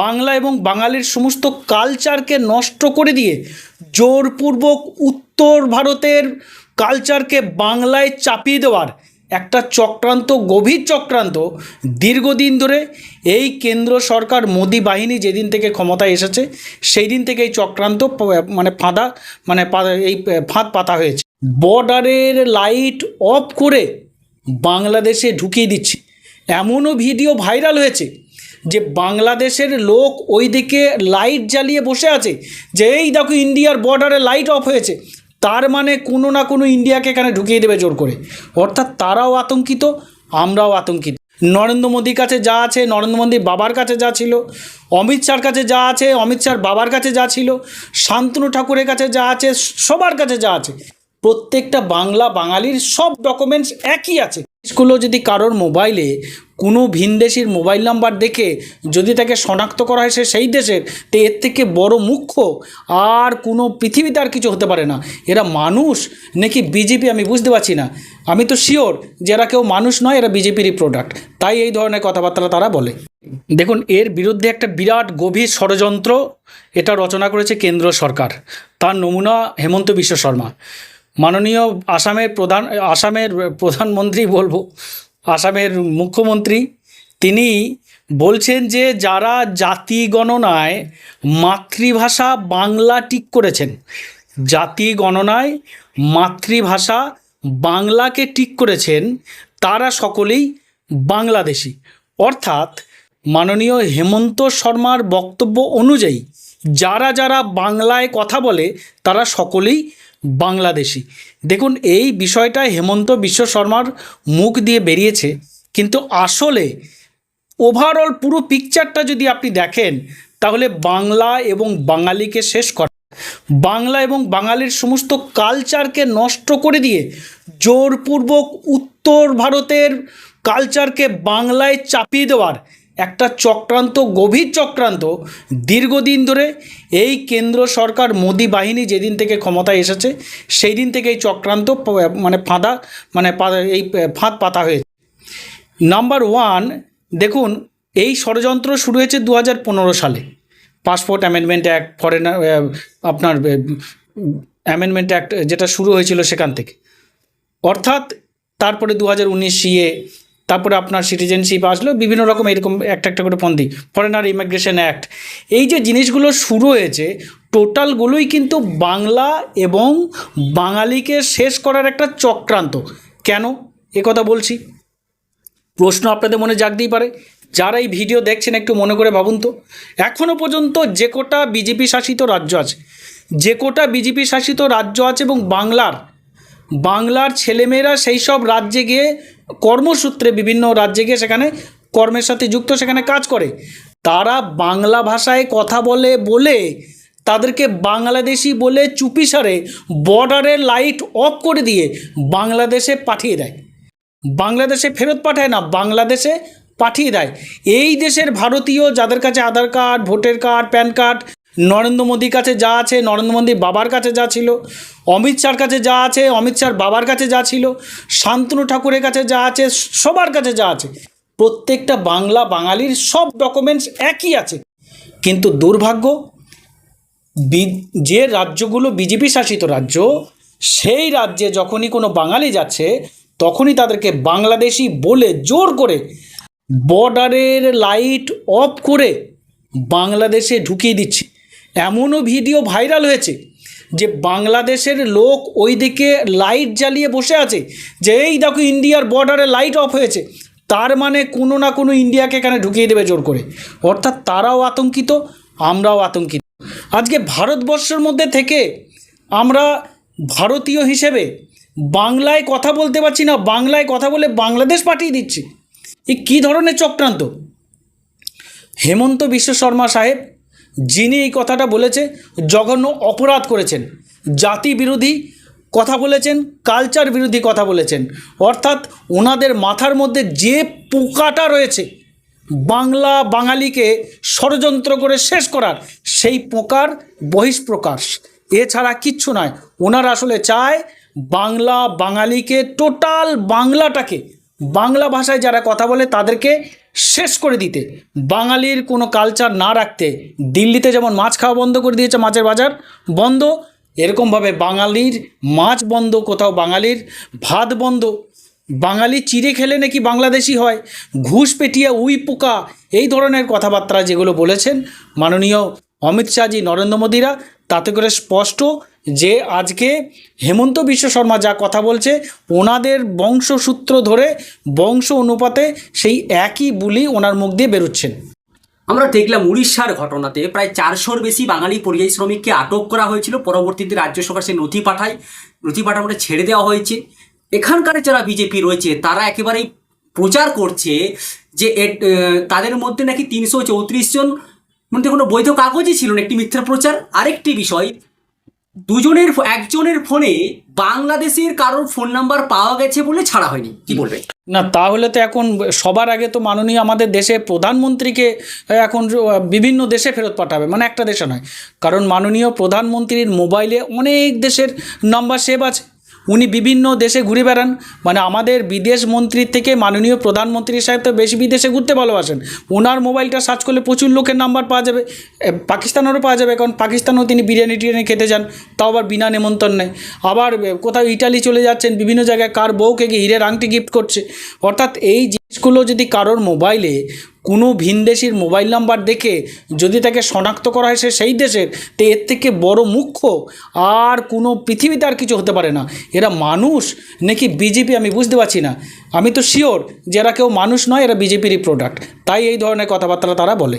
বাংলা এবং বাঙালির সমস্ত কালচারকে নষ্ট করে দিয়ে জোরপূর্বক উত্তর ভারতের কালচারকে বাংলায় চাপিয়ে দেওয়ার একটা চক্রান্ত, গভীর চক্রান্ত দীর্ঘদিন ধরে এই কেন্দ্র সরকার মোদি বাহিনী যেদিন থেকে ক্ষমতায় এসেছে সেই দিন থেকে এই চক্রান্ত মানে ফাঁদা মানে এই ফাঁদ পাতা হয়েছে। বর্ডারের লাইট অফ করে বাংলাদেশে ঢুকিয়ে দিচ্ছে। এমনও ভিডিও ভাইরাল হয়েছে যে বাংলাদেশের লোক ওই দিকে লাইট জ্বালিয়ে বসে আছে, যে এই দেখো ইন্ডিয়ার বর্ডারে লাইট অফ হয়েছে, তার মানে কোনো না কোনো ইন্ডিয়াকে এখানে ঢুকিয়ে দেবে জোর করে। অর্থাৎ তারাও আতঙ্কিত, আমরাও আতঙ্কিত। নরেন্দ্র মোদীর কাছে যা আছে, নরেন্দ্র মোদীর বাবার কাছে যা ছিল, অমিত শাহর কাছে যা আছে, অমিত শাহর বাবার কাছে যা ছিল, শান্তনু ঠাকুরের কাছে যা আছে, সবার কাছে যা আছে। প্রত্যেকটা বাংলা বাঙালির সব ডকুমেন্টস একই আছে। স্কুলও যদি কারোর মোবাইলে কোনো ভিনদেশির মোবাইল নাম্বার দেখে যদি তাকে শনাক্ত করা হয় সে সেই দেশের, তো এর থেকে বড় মুখ্য আর কোনো পৃথিবীতে আর কিছু হতে পারে না। এরা মানুষ নাকি বিজেপি আমি বুঝতে পারছি না। আমি তো শিওর যে এরা কেউ মানুষ নয়, এরা বিজেপিরই প্রোডাক্ট তাই এই ধরনের কথাবার্তা তারা বলে। দেখুন, এর বিরুদ্ধে একটা বিরাট গভীর ষড়যন্ত্র এটা রচনা করেছে কেন্দ্র সরকার। তার নমুনা হেমন্ত বিশ্ব শর্মা। মাননীয় আসামের প্রধান, আসামের প্রধানমন্ত্রী বলব, আসামের মুখ্যমন্ত্রী, তিনি বলছেন যে যারা জাতি গণনায় মাতৃভাষা বাংলা ঠিক করেছেন, জাতি গণনায় মাতৃভাষা বাংলাকে ঠিক করেছেন, তারা সকলেই বাংলাদেশি। অর্থাৎ মাননীয় হেমন্ত শর্মার বক্তব্য অনুযায়ী যারা যারা বাংলায় কথা বলে, তারা সকলেই বাংলাদেশি। দেখুন, এই বিষয়টা হেমন্ত বিশ্ব শর্মার মুখ দিয়ে বেরিয়েছে, কিন্তু আসলে ওভারঅল পুরো পিকচারটা যদি আপনি দেখেন, তাহলে বাংলা এবং বাঙালিকে শেষ করা। বাংলা এবং বাঙালির সমস্ত কালচারকে নষ্ট করে দিয়ে জোরপূর্বক উত্তর ভারতের কালচারকে বাংলায় চাপিয়ে দেওয়ার একটা চক্রান্ত, গভীর চক্রান্ত দীর্ঘদিন ধরে এই কেন্দ্র সরকার মোদী বাহিনী যেদিন থেকে ক্ষমতায় এসেছে সেই দিন থেকে এই চক্রান্ত মানে ফাঁদা মানে এই ফাঁদ পাতা হয়েছে। নাম্বার ওয়ান দেখুন, এই ষড়যন্ত্র শুরু হয়েছে দু হাজার পনেরো সালে। পাসপোর্ট অ্যামেন্ডমেন্ট অ্যাক্ট ফরেনার আপনার অ্যামেন্ডমেন্ট অ্যাক্ট যেটা শুরু হয়েছিল সেখান থেকে। অর্থাৎ তারপরে দু হাজার উনিশ সিএ তারপরে আপনার সিটিজেনশিপ আসলো, বিভিন্ন রকম এরকম একটা একটা করে পন্থী ফরেনার ইমিগ্রেশন অ্যাক্ট এই যে জিনিসগুলো শুরু হয়েছে টোটালগুলোই কিন্তু বাংলা এবং বাঙালিকে শেষ করার একটা চক্রান্ত। কেন? কথা বলছি। প্রশ্ন আপনাদের মনে জাগতেই পারে। যারা এই ভিডিও দেখছেন, একটু মনে করে ভাবুন তো। এখনও পর্যন্ত যে কোটা বিজেপি শাসিত রাজ্য আছে, যে কোটা বিজেপি শাসিত রাজ্য আছে এবং বাংলার বাংলার ছেলেমেয়েরা সেই সব রাজ্যে গিয়ে কর্মসূত্রে বিভিন্ন রাজ্যে গিয়ে সেখানে কর্মের সাথে যুক্ত, সেখানে কাজ করে। তারা বাংলা ভাষায় কথা বলে বলে তাদেরকে বাংলাদেশি বলে চুপিসারে বর্ডারের লাইট অফ করে দিয়ে বাংলাদেশে পাঠিয়ে দেয়। বাংলাদেশে ফেরত পাঠায় না, বাংলাদেশে পাঠিয়ে দেয়। এই দেশের ভারতীয় যাদের কাছে Aadhaar card voter card PAN card Narendra মোদীর কাছে যা আছে, নরেন্দ্র মোদীর বাবার কাছে যা ছিল, অমিত শাহর কাছে যা আছে, অমিত শাহর বাবার কাছে যা ছিল, শান্তনু ঠাকুরের কাছে যা আছে, সবার কাছে যা আছে, প্রত্যেকটা বাংলা বাঙালির সব ডকুমেন্টস একই আছে। কিন্তু দুর্ভাগ্য যে রাজ্যগুলো বিজেপি শাসিত রাজ্য, সেই রাজ্যে যখনই কোনো বাঙালি যাচ্ছে, তখনই তাদেরকে বাংলাদেশি বলে জোর করে বর্ডারের লাইট অফ করে বাংলাদেশে ঢুকিয়ে দিচ্ছে। এমনও ভিডিও ভাইরাল হয়েছে যে বাংলাদেশের লোক ওই দিকে লাইট জ্বালিয়ে বসে আছে যে এই দেখো ইন্ডিয়ার বর্ডারে লাইট অফ হয়েছে। তার মানে কোনো না কোনো ইন্ডিয়াকে এখানে ঢুকিয়ে দেবে জোর করে। অর্থাৎ তারাও আতঙ্কিত, আমরাও আতঙ্কিত। আজকে ভারতবর্ষের মধ্যে থেকে আমরা ভারতীয় হিসেবে বাংলায় কথা বলতে পারছি না, বাংলায় কথা বলে বাংলাদেশ পাঠিয়ে দিচ্ছি। এ কী ধরনের চক্রান্ত? হেমন্ত বিশ্ব শর্মা সাহেব যিনি এই কথাটা বলেছে, জঘন্য অপরাধ করেছেন। জাতি বিরোধী কথা বলেছেন কালচার বিরোধী কথা বলেছেন। অর্থাৎ ওনাদের মাথার মধ্যে যে পোকাটা রয়েছে, বাংলা বাঙালিকে ষড়যন্ত্র করে শেষ করার, সেই পোকার বহিষ্প্রকাশ। এছাড়া কিচ্ছু নয়, ওনারা আসলে চায় বাংলা বাঙালিকে টোটাল বাংলাটাকে, বাংলা ভাষায় যারা কথা বলে তাদেরকে শেষ করে দিতে। বাঙালির কোনো কালচার না রাখতে দিল্লিতে যেমন মাছ খাওয়া বন্ধ করে দিয়েছে মাছের বাজার, বন্ধ। এরকমভাবে বাঙালির মাছ বন্ধ, কোথাও বাঙালির ভাত বন্ধ। বাঙালি চিড়ে খেলে নাকি বাংলাদেশি হয়, ঘুষ পেটিয়া উই পোকা, এই ধরনের কথাবার্তা যেগুলো বলেছেন মাননীয় অমিত শাহজি, নরেন্দ্র মোদীরা। তাতে করে স্পষ্ট যে আজকে হেমন্ত বিশ্ব শর্মা যা কথা বলছে, ওনাদের বংশসূত্র ধরে বংশ অনুপাতে সেই একই বুলি ওনার মুখ দিয়ে বেরোচ্ছেন। আমরা দেখলাম উড়িষ্যার ঘটনাতে প্রায় চারশোর বেশি বাঙালি পরিযায়ী শ্রমিককে আটক করা হয়েছিল। পরবর্তীতে রাজ্য সরকার সেই নথি পাঠায়, নথি পাঠানোটা ছেড়ে দেওয়া হয়েছে। এখানকার যারা বিজেপি রয়েছে, তারা একেবারেই প্রচার করছে যে তাদের মধ্যে নাকি তিনশো চৌত্রিশ জন মধ্যে কোনো বৈধ কাগজই ছিল না, একটি মিথ্যা প্রচার। আরেকটি বিষয়, দুজনের একজনের ফোনে বাংলাদেশের কারোর ফোন নাম্বার পাওয়া গেছে বলে ছাড়া হয়নি। কি বলবেন? না, তাহলে তো এখন সবার আগে তো মাননীয় আমাদের দেশে প্রধানমন্ত্রীকে এখন বিভিন্ন দেশে ফেরত পাঠাবে মানে একটা দেশে নয়। কারণ মাননীয় প্রধানমন্ত্রীর মোবাইলে অনেক দেশের নাম্বার সেভ আছে। উনি বিভিন্ন দেশে ঘুরে বেড়ান। মানে আমাদের বিদেশ মন্ত্রীর থেকে মাননীয় প্রধানমন্ত্রী সাহেব তো বেশি বিদেশে ঘুরতে ভালোবাসেন। ওনার মোবাইলটা সার্চ করলে প্রচুর লোকের নাম্বার পাওয়া যাবে। পাকিস্তানেরও পাওয়া যাবে। কারণ পাকিস্তানেও তিনি বিরিয়ানি টিরিয়ানি খেতে যান। তাও আবার বিনা নেমন্তন্নে। আবার কোথাও ইটালি চলে যাচ্ছেন। বিভিন্ন জায়গায় কার বউকে গিয়ে হিরের আংটি গিফট করছে। অর্থাৎ এই জিনিসগুলো যদি কারোর মোবাইলে কোনো ভিনদেশির মোবাইল নাম্বার দেখে যদি তাকে শনাক্ত করা হয় সে সেই দেশের, তো এর থেকে বড় মুখ্য আর কোনো পৃথিবীতে আর কিছু হতে পারে না। এরা মানুষ নাকি বিজেপি আমি বুঝতে পারছি না। আমি তো শিওর যে এরা কেউ মানুষ নয়, এরা বিজেপিরই প্রোডাক্ট তাই এই ধরনের কথাবার্তা তারা বলে।